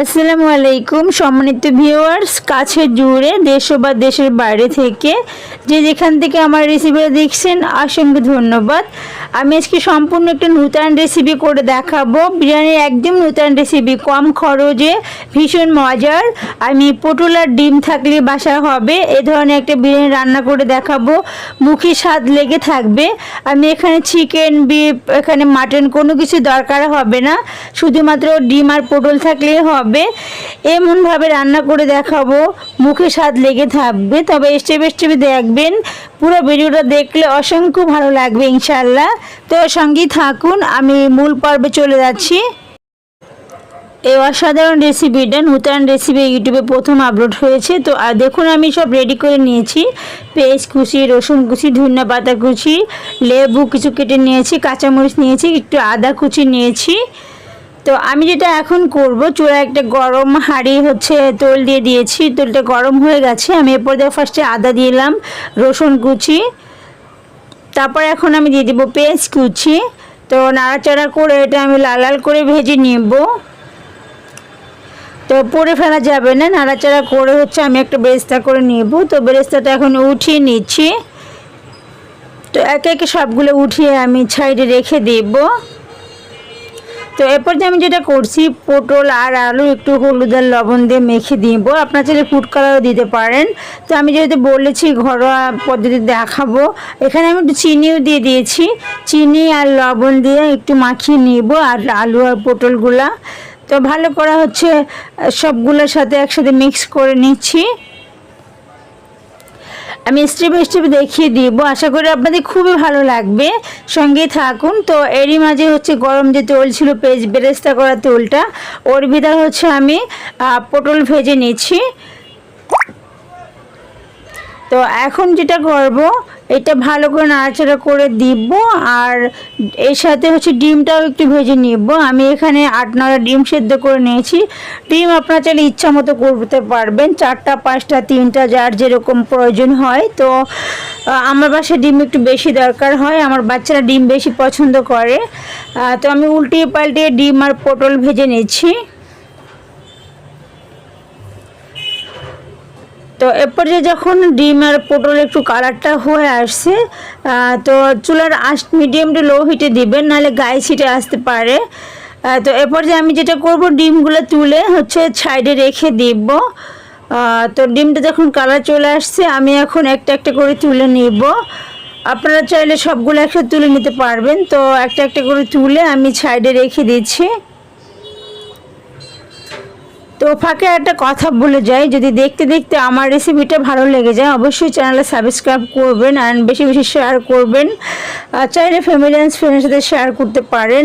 আসসালামু আলাইকুম, সম্মানিত ভিউয়ার্স কাছে জুড়ে দেশ বা দেশের বাইরে থেকে যে যেখান থেকে আমার রেসিপিটা দেখছেন, অসংখ্য ধন্যবাদ। আমি আজকে সম্পূর্ণ একটা নূতন রেসিপি করে দেখাবো। বিরিয়ানির একদম নূতন রেসিপি কম খরচে, ভীষণ মজার। আমি পটল আর ডিম থাকলে বাসা হবে, এ ধরনের একটা বিরিয়ানি রান্না করে দেখাবো। মুখে স্বাদ লেগে থাকবে। আমি এখানে চিকেন বিফ এখানে মাটন কোনো কিছু দরকার হবে না। শুধুমাত্র ডিম আর পটল থাকলেই হবে। এমনভাবে রান্না করে দেখাবো। মুখে স্বাদ লেগে থাকবে। তবে স্টেপে স্টেপে দেখবেন। পুরো ভিডিওটা দেখলে অসংখ্য ভালো লাগবে ইনশাল্লাহ তো সঙ্গেই থাকুন। আমি মূল পর্বে চলে যাচ্ছি। এই অসাধারণ রেসিপিটা নূতন রেসিপি ইউটিউবে প্রথম আপলোড হয়েছে। তো, আর দেখুন, আমি সব রেডি করে নিয়েছি। পেঁয়াজ কুচি, রসুন কুচি, ধনিয়া পাতা কুচি, লেবু কিছু কেটে নিয়েছি, কাঁচামরিচ নিয়েছি, একটু আদা কুচি নিয়েছি। তো আমি যেটা এখন করব চূড়া একটা গরম হাঁড়ি হচ্ছে তোল দিয়ে দিয়েছি, তোলটা গরম হয়ে গেছে, আমি এরপর দিয়ে ফার্স্টে আদা দিলাম, রসুন কুচি, তারপর এখন আমি দিয়ে দেবো পেঁয়াজ কুচি, তো নাড়াচাড়া করে এটা আমি লাল লাল করে ভেজে নেব। তো পরে ফেলা যাবে না, নাড়াচাড়া করে হচ্ছে আমি একটা বেরেস্তা করে নেব, তো বেরেস্তাটা এখন উঠিয়ে নিচ্ছি। তো একে একে সবগুলো উঠিয়ে আমি ছাইডে রেখে দেবো। তো এরপর যে আমি যেটা করছি, পটল আর আলু, একটু হলুদ আর লবণ দিয়ে মেখে দিব। আপনার চাইলে ফুড কালারও দিতে পারেন। তো আমি যেহেতু বলেছি ঘরোয়া পদ্ধতি দেখাবো, এখানে আমি একটু চিনিও দিয়ে দিয়েছি। চিনি আর লবণ দিয়ে একটু মাখিয়ে নিব আর আলু আর পটলগুলা। তো ভালো করা হচ্ছে, সবগুলোর সাথে একসাথে মিক্স করে নিচ্ছি। আমি স্টেপ স্টেপ দেখিয়ে দিব। আশা করি আপনাদের খুবই ভালো লাগবে। সঙ্গে থাকুন। তো এরই মাঝে হচ্ছে গরম যে তেল ছিল পেজ, বেরেস্তা করা তেলটা, ওর ভিতর হচ্ছে আমি পটল ভেজে নিচ্ছি। তো এখন যেটা করব, এটা ভালো করে নাড়াচাড়া করে দিব, আর এর সাথে হচ্ছে ডিমটাও একটু ভেজে নিব। আমি এখানে আট নটা ডিম সেদ্ধ করে নিয়েছি। ডিম আপনার চাইলে ইচ্ছা মতো করতে পারবেন, চারটা, পাঁচটা, তিনটা, যার যেরকম প্রয়োজন হয়। তো আমার বাসায় ডিম একটু বেশি দরকার হয়, আমার বাচ্চারা ডিম বেশি পছন্দ করে। তো আমি উল্টিয়ে পাল্টিয়ে ডিম আর পটল ভেজে নিচ্ছি। তো এরপর যে যখন ডিম আর পটল একটু কালারটা হয়ে আসছে তো চুলার আঁচ মিডিয়াম টু লো হিটে দিবেন, নাহলে গায়ে ছিটে আসতে পারে। তো এরপর যে আমি যেটা করব, ডিমগুলো তুলে হচ্ছে সাইডে রেখে দিব। তো ডিমটা যখন কালার চলে আসছে, আমি এখন একটা একটা করে তুলে নিব। আপনারা চাইলে সবগুলো একসাথে তুলে নিতে পারবেন। তো একটা একটা করে তুলে আমি সাইডে রেখে দিচ্ছি। তো ফাঁকে একটা কথা বলে যাই। যদি দেখতে দেখতে আমার রেসিপিটা ভালো লেগে যায়, অবশ্যই চ্যানেলে সাবস্ক্রাইব করবেন আর বেশি বেশি শেয়ার করবেন। চাইলে ফ্যামিলি অ্যান্ড ফ্রেন্ডের সাথে শেয়ার করতে পারেন।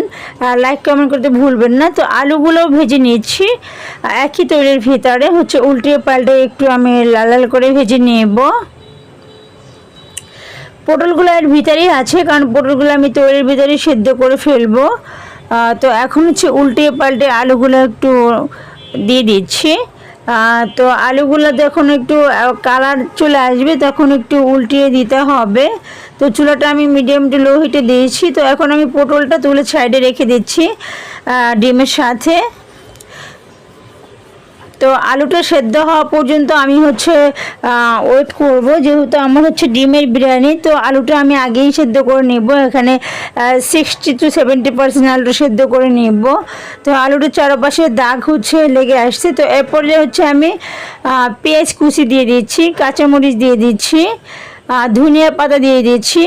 লাইক কমেন্ট করতে ভুলবেন না। তো আলুগুলোও ভেজে নিচ্ছি। একই তৈরির ভিতরে হচ্ছে উল্টে পাল্টে একটু আমি লাল লাল করে ভেজে নেব। পটলগুলো এর ভিতরেই আছে, কারণ পটলগুলো আমি তৈরির ভিতরেই সেদ্ধ করে ফেলব। তো এখন হচ্ছে উল্টে পাল্টে আলুগুলো একটু দিয়ে দিচ্ছি। তো আলুগুলো যখন একটু কালার চলে আসবে তখন একটু উল্টিয়ে দিতে হবে। তো চুলাটা আমি মিডিয়াম টু লো হিটে দিয়েছি। তো এখন আমি পটলটা তুলে সাইডে রেখে দিচ্ছি ডিমের সাথে। তো আলুটা সেদ্ধ হওয়া পর্যন্ত আমি হচ্ছে ওয়েট করব। যেহেতু আমার হচ্ছে ডিমের বিরিয়ানি, তো আলুটা আমি আগেই সেদ্ধ করে নেব। এখানে সিক্সটি টু সেভেন্টি পার্সেন্ট আলুটা সেদ্ধ করে নেব। তো আলুটার চারপাশে দাগ হচ্ছে, লেগে আসছে। তো এরপরে হচ্ছে আমি পেঁয়াজ কুচি দিয়ে দিচ্ছি, কাঁচামরিচ দিয়ে দিচ্ছি ধনিয়া পাতা দিয়ে দিচ্ছি।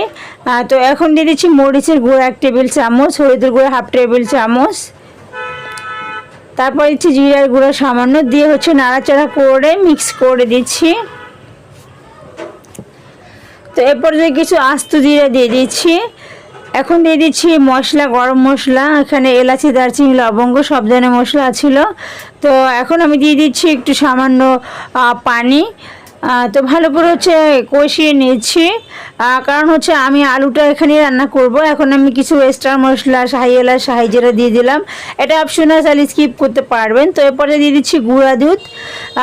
তো এখন দিয়ে দিচ্ছি মরিচের গুঁড়ো এক টেবিল চামচ, হলুদের গুঁড়ো হাফ টেবিল চামচ। তারপর দিচ্ছি জিরার গুঁড়ো সামান্য দিয়ে হচ্ছে নাড়াচাড়া করে মিক্স করে দিচ্ছি। তো এরপর যে কিছু আস্ত জিরা দিয়ে দিচ্ছি। এখন দিয়ে দিচ্ছি মশলা, গরম মশলা, এখানে এলাচি, দারচিনি, লবঙ্গ, সব ধরনের মশলা ছিল। তো এখন আমি দিয়ে দিচ্ছি একটু সামান্য পানি। তো ভালো করে হচ্ছে কষিয়ে নিচ্ছি কারণ হচ্ছে আমি আলুটা এখানে রান্না করব। এখন আমি কিছু এক্সট্রা মশলা, শাহি এলাচ, শাহি জিরা দিয়ে দিলাম। এটা অপশনাল চাইলে স্কিপ করতে পারবেন। তো এরপরে দিয়ে দিচ্ছি গুঁড়া দুধ।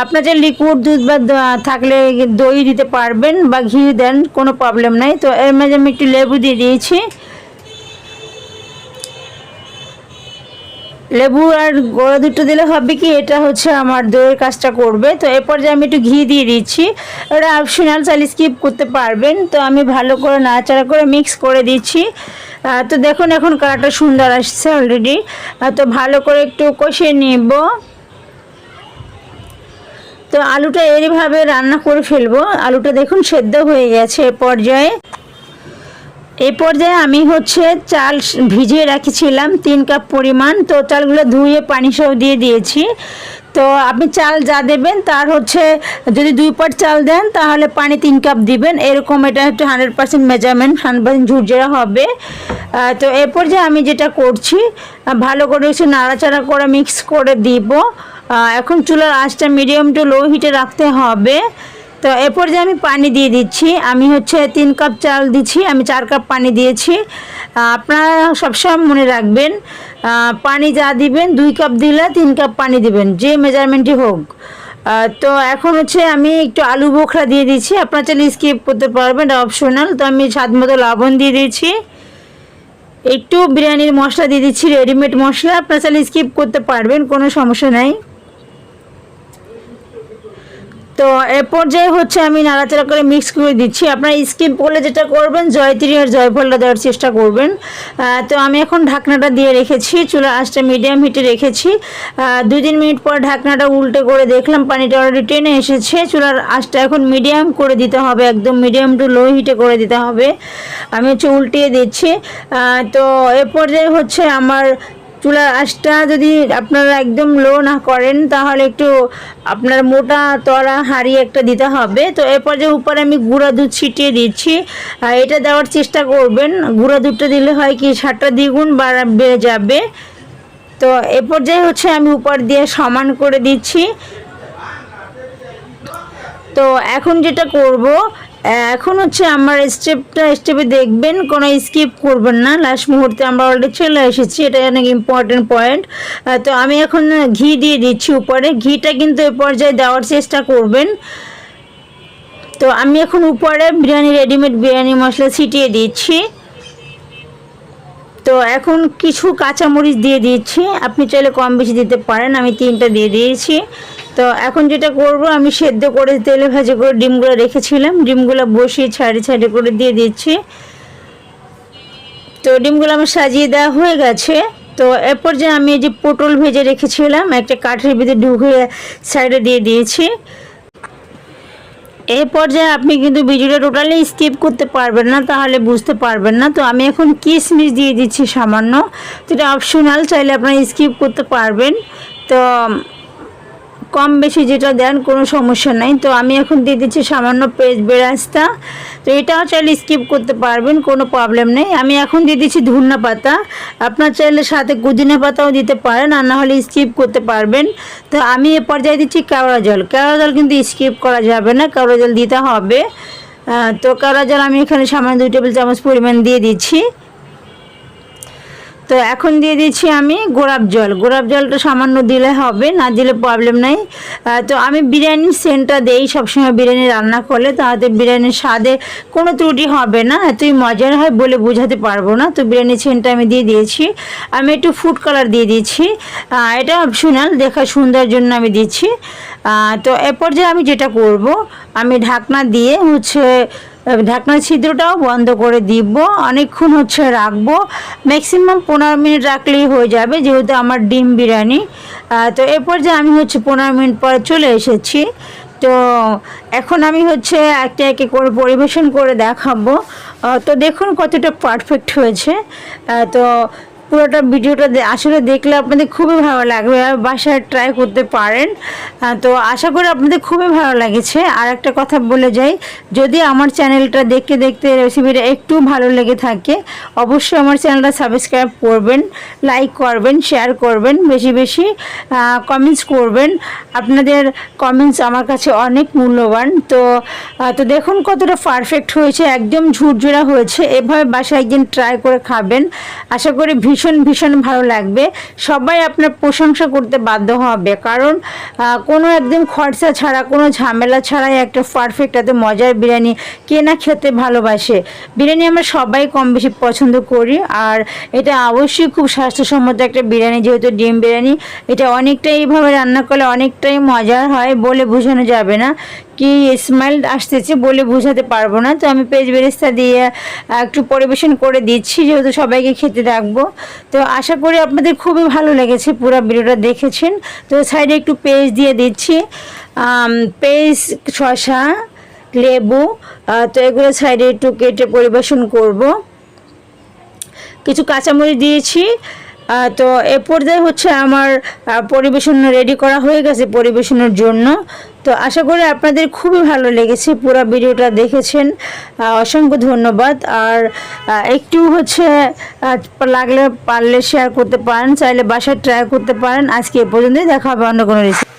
আপনার যে লিকুইড দুধ বা থাকলে দই দিতে পারবেন বা ঘি দেন, কোনো প্রবলেম নাই। তো এর মাঝে আমি একটু লেবু দিয়ে দিয়েছি। লেবু আর গোড়া দুটো দিলে হবে কি, এটা হচ্ছে আমার দইয়ের কাজটা করবে। তো এরপর যে আমি একটু ঘি দিয়ে দিচ্ছি। এটা অপশনাল চাইলে স্কিপ করতে পারবেন। তো আমি ভালো করে নাড়াচাড়া করে মিক্স করে দিচ্ছি। তো দেখুন এখন কালারটা সুন্দর আসছে অলরেডি তো ভালো করে একটু কষিয়ে নিব। তো আলুটা এইভাবে রান্না করে ফেলব। আলুটা দেখুন সেদ্ধ হয়ে গেছে এ পর্যায়ে। এই পর্যায়ে আমি হচ্ছে চাল ভিজিয়ে রাখিছিলাম, তিন কাপ পরিমাণ। তো চালগুলো ধুয়ে পানি সহ দিয়ে দিয়েছি। তো আপনি চাল যা দেবেন, তার হচ্ছে যদি দুই পাট চাল দেন, তাহলে পানি তিন কাপ দিবেন। এরকম এটা হচ্ছে hundred percent measurement hundred percent ঝুরঝেরা হবে। তো এ পর্যায়ে আমি যেটা করছি ভালো করে একটু নাড়াচাড়া করে মিক্স করে দিব। এখন চুলার আঁচটা মিডিয়াম টু লো হিটে রাখতে হবে। তো এরপর যে আমি পানি দিয়ে দিচ্ছি, আমি হচ্ছে তিন কাপ চাল দিচ্ছি, আমি চার কাপ পানি দিয়েছি। আপনারা সবসময় মনে রাখবেন পানি যা দিবেন, দুই কাপ দিলে তিন কাপ পানি দিবেন, যে মেজারমেন্টই হোক। তো এখন হচ্ছে আমি একটু আলু বোখরা দিয়ে দিচ্ছি, আপনারা চাইলে স্কিপ করতে পারবেন অপশনাল তো আমি স্বাদ মতো লবণ দিয়ে দিয়েছি একটু বিরিয়ানির মশলা দিয়ে দিচ্ছি রেডিমেড মশলা, আপনারা চাইলে স্কিপ করতে পারবেন, কোনো সমস্যা নাই। তো এ পর্যায়ে হচ্ছে আমি নাড়াচাড়া করে মিক্স করে দিচ্ছি। আপনারা স্কিপ করলে যেটা করবেন, জয়ত্রী আর জয়ফলটা দেওয়ার চেষ্টা করবেন। তো আমি এখন ঢাকনাটা দিয়ে রেখেছি, চুলা আঁচটা মিডিয়াম হিটে রেখেছি। দুই তিন মিনিট পর ঢাকনাটা উল্টে করে দেখলাম পানিটা অলরেডি টেনে এসেছে। চুলার আঁচটা এখন মিডিয়াম করে দিতে হবে, একদম মিডিয়াম টু লো হিটে করে দিতে হবে। আমি হচ্ছে উল্টিয়ে দিচ্ছি। তো এ পর্যায়ে হচ্ছে আমার চুলার আঁশটা যদি আপনারা একদম লো না করেন, তাহলে একটু আপনার মোটা তড়া হাঁড়ি একটা দিতে হবে। তো এরপর যে উপরে আমি গুঁড়া দুধ ছিটিয়ে দিচ্ছি। এটা দেওয়ার চেষ্টা করবেন। গুঁড়া দুধটা দিলে হয় কি, সারটা দ্বিগুণ বাড়া বেড়ে যাবে। তো এ পর্যায়ে হচ্ছে আমি উপর দিয়ে সমান করে দিচ্ছি। তো এখন যেটা করব এখন হচ্ছে আমার স্টেপটা স্টেপে দেখবেন, কোনো স্কিপ করবেন না। লাস্ট মুহূর্তে আমরা অলরেডি চলে এসেছি, এটা অনেক ইম্পর্টেন্ট পয়েন্ট তো আমি এখন ঘি দিয়ে দিচ্ছি উপরে। ঘিটা কিন্তু এ পর্যায়ে দেওয়ার চেষ্টা করবেন। তো আমি এখন উপরে বিরিয়ানি রেডিমেড বিরিয়ানি মশলা ছিটিয়ে দিচ্ছি। তো এখন কিছু কাঁচামরিচ দিয়ে দিচ্ছি। আপনি চাইলে কম বেশি দিতে পারেন, আমি তিনটা দিয়ে দিয়েছি। তো এখন যেটা করব, আমি সেদ্ধ করে তেলে ভাজে করে ডিমগুলো রেখেছিলাম। ডিমগুলো বসিয়ে ছাড়ি ছাড়ি করে দিয়ে দিচ্ছি। তো ডিমগুলো আমার সাজিয়ে দেওয়া হয়ে গেছে। তো এরপর যে আমি যে পটল ভেজে রেখেছিলাম, একটা কাঠের ভিতরে ঢুকিয়ে সাইডে দিয়ে দিয়েছি। এই পর্যায়ে আপনি কিন্তু ভিডিওটা টোটালি স্কিপ করতে পারবেন না, তাহলে বুঝতে পারবেন না। তো আমি এখন কিশমিশ দিয়ে দিচ্ছি সামান্য। এটা অপশনাল, চাইলে আপনারা স্কিপ করতে পারবেন। তো কম বেশি যেটা দেন কোনো সমস্যা নাই। তো আমি এখন দিয়ে দিচ্ছি সামান্য পেস্ট বেরাস্তা। তো এটাও চাইলে স্কিপ করতে পারবেন, কোনো প্রবলেম নেই। আমি এখন দিয়ে দিচ্ছি ধুন্না পাতা। আপনার চাইলে সাথে পুদিনা পাতাও দিতে পারেন আর না হলে স্কিপ করতে পারবেন। তো আমি এ পর্যায়ে দিচ্ছি কেওড়া জল। কেওড়া জল কিন্তু স্কিপ করা যাবে না, কেওড়া জল দিতে হবে। তো কেওড়া জল আমি এখানে সামান্য দুই টেবিল চামচ পরিমাণ দিয়ে দিচ্ছি। তো এখন দিয়ে দিচ্ছি আমি গোলাপ জল। গোলাপ জলটা সামান্য দিলে হবে, না দিলে প্রবলেম নাই। তো আমি বিরিয়ানির সেন্টটা দেই, সবসময় বিরিয়ানি রান্না করলে, তাতে বিরিয়ানির স্বাদে কোনো ত্রুটি হবে না। এতই মজার হয় বলে বোঝাতে পারব না। তো বিরিয়ানির সেন্টটা আমি দিয়ে দিয়েছি। আমি একটু ফুড কালার দিয়ে দিচ্ছি এটা অপশনাল দেখা সুন্দর জন্য আমি দিচ্ছি তো এরপর যে আমি যেটা করব, আমি ঢাকনা দিয়ে হচ্ছে ঢাকনার ছিদ্রটাও বন্ধ করে দিব। অনেকক্ষণ হচ্ছে রাখব। ম্যাক্সিমাম পনেরো মিনিট রাখলেই হয়ে যাবে, যেহেতু আমার ডিম বিরিয়ানি। তো এরপর যে আমি হচ্ছে পনেরো মিনিট পরে চলে এসেছি। তো এখন আমি হচ্ছে একটা একে করে পরিবেশন করে দেখাবো। তো দেখুন কতটা পারফেক্ট হয়েছে। তো পুরোটা ভিডিওটা আসলে দেখলে আপনাদের খুবই ভালো লাগবে, আর বাসায় ট্রাই করতে পারেন। তো আশা করি আপনাদের খুবই ভালো লেগেছে। আর একটা কথা বলে যাই, যদি আমার চ্যানেলটা দেখতে দেখতে রেসিপিটা একটু ভালো লেগে থাকে, অবশ্যই আমার চ্যানেলটা সাবস্ক্রাইব করবেন লাইক করবেন শেয়ার করবেন, বেশি বেশি কমেন্টস করবেন। আপনাদের কমেন্টস আমার কাছে অনেক মূল্যবান। তো তো দেখুন কতটা পারফেক্ট হয়েছে, একদম ঝুরঝুরা হয়েছে। এভাবে বাসায় একদিন ট্রাই করে খাবেন। আশা করি ভীষণ ভীষণ ভালো লাগবে। সবাই আপনার প্রশংসা করতে বাধ্য হবে। কারণ কোনো একদম খরচা ছাড়া, কোনো ঝামেলা ছাড়াই একটা পারফেক্ট এত মজার বিরিয়ানি কে না খেতে ভালোবাসে। বিরিয়ানি আমরা সবাই কম বেশি পছন্দ করি। আর এটা অবশ্যই খুব স্বাস্থ্যসম্মত একটা বিরিয়ানি, যেহেতু ডিম বিরিয়ানি। এটা অনেকটাই এইভাবে রান্না করলে অনেকটাই মজার হয় বলে বোঝানো যাবে না। কি স্মাইল আসতেছে বলে বোঝাতে পারব না। তো আমি পেজ বেরেস্তা দিয়ে একটু পরিবেশন করে দিচ্ছি, যেহেতু সবাইকে খেতে রাখব। তো আশা করি আপনাদের খুবই ভালো লেগেছে পুরো ভিডিওটা দেখেছেন। তো সাইডে একটু পেজ দিয়ে দিচ্ছি। পেজ শশা লেবু তো এগুলো সাইডে একটু কেটে পরিবেশন করব। কিছু কাঁচামরিচ দিয়েছি। তো এ পর্যায়ে হচ্ছে আমার পরিবেশন রেডি করা হয়ে গেছে পরিবেশনের জন্য। তো আশা করি আপনাদের খুবই ভালো লেগেছে, পুরো ভিডিওটা দেখেছেন। অসংখ্য ধন্যবাদ। আর একটু হচ্ছে লাগলে পারলে শেয়ার করতে পারেন, চাইলে বাসায় ট্রাই করতে পারেন। আজকে এ পর্যন্তই, দেখা হবে অন্য কোনো রেসিপি